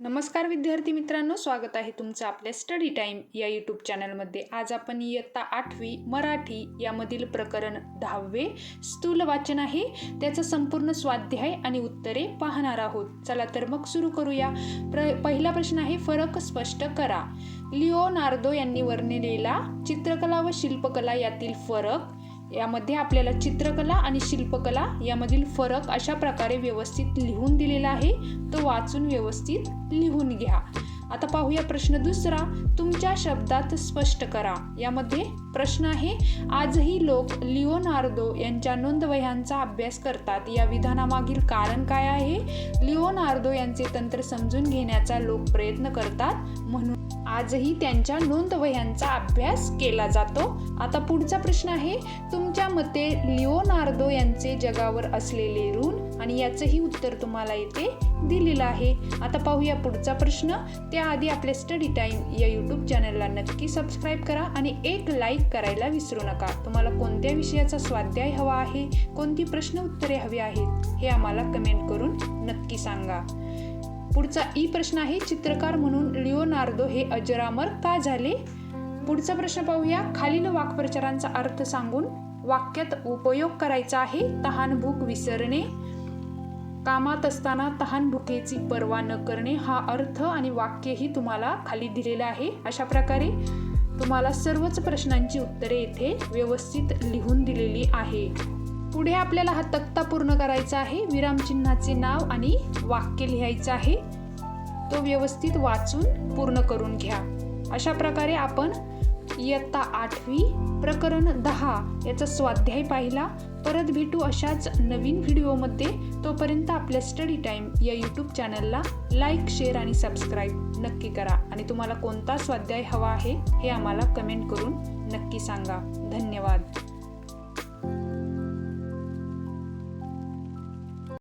नमस्कार विद्यार्थी मित्रांनो स्वागत आहे तुमचं आपल्या स्टडी टाईम या यूट्यूब चॅनलमध्ये आज आपण इयत्ता आठवी मराठी यामधील प्रकरण दहावे स्थूल वाचन आहे. त्याचं संपूर्ण स्वाध्याय आणि उत्तरे पाहणार आहोत. चला तर मग सुरू करूया. प्र पहिला प्रश्न आहे फरक स्पष्ट करा. लिओनार्दो यांनी वर्णिलेला चित्रकला व शिल्पकला यातील फरक यामध्ये आपल्याला चित्रकला आणि शिल्पकला यामधील फरक अशा प्रकारे व्यवस्थित लिहून दिलेला आहे. तो वाचून व्यवस्थित लिहून घ्या. आता पाहूया प्रश्न दुसरा. तुमच्या शब्दात स्पष्ट करा. यामध्ये प्रश्न आहे आजही लोक लिओनार्दो यांच्या नोंदवह्यांचा अभ्यास करतात. या विधानामागील कारण काय आहे? लिओनार्दो यांचे तंत्र समजून घेण्याचा लोक प्रयत्न करतात. म्हणून आजही त्यांच्या नोंदवह्यांचा अभ्यास केला जातो. आता पुढचा प्रश्न आहे तुमच्या मते लिओनार्दो यांचे जगावर असलेले ऋण आणि याचंही उत्तर तुम्हाला इथे दिलेलं आहे. आता पाहूया पुढचा प्रश्न. त्याआधी आपल्या स्टडी टाईम या यूट्यूब चॅनलला नक्की सबस्क्राईब करा आणि एक लाईक करायला विसरू नका. तुम्हाला कोणत्या विषयाचा स्वाध्याय हवा आहे? कोणती प्रश्न उत्तरे हवी आहेत? हे आम्हाला कमेंट करून नक्की सांगा. पुढचा ई प्रश्न आहे चित्रकार म्हणून लिओनार्दो हे अजरामर का झाले? पुढचा प्रश्न पाहूया. खालील वाक्प्रचारांचा अर्थ सांगून वाक्यात उपयोग करायचा आहे. तहान भूक विसरणे. कामात असताना तहान भुकेची पर्वा न करणे हा अर्थ आणि वाक्यही तुम्हाला खाली दिलेलं आहे. अशा प्रकारे तुम्हाला सर्वच प्रश्नांची उत्तरे येथे व्यवस्थित लिहून दिलेली आहे. पुढे आपल्याला हा तक्ता पूर्ण करायचा आहे. विरामचिन्हाचे नाव आणि वाक्य लिहायचं आहे. तो व्यवस्थित वाचून पूर्ण करून घ्या. अशा प्रकारे आपण इयत्ता आठवी प्रकरण दहा याचा स्वाध्याय पाहिला. परत भेटू अशाच नवीन व्हिडिओमध्ये. तोपर्यंत आपल्या स्टडी टाईम या यूट्यूब चॅनलला लाईक शेअर आणि सबस्क्राईब नक्की करा. आणि तुम्हाला कोणता स्वाध्याय हवा आहे हे आम्हाला कमेंट करून नक्की सांगा. धन्यवाद.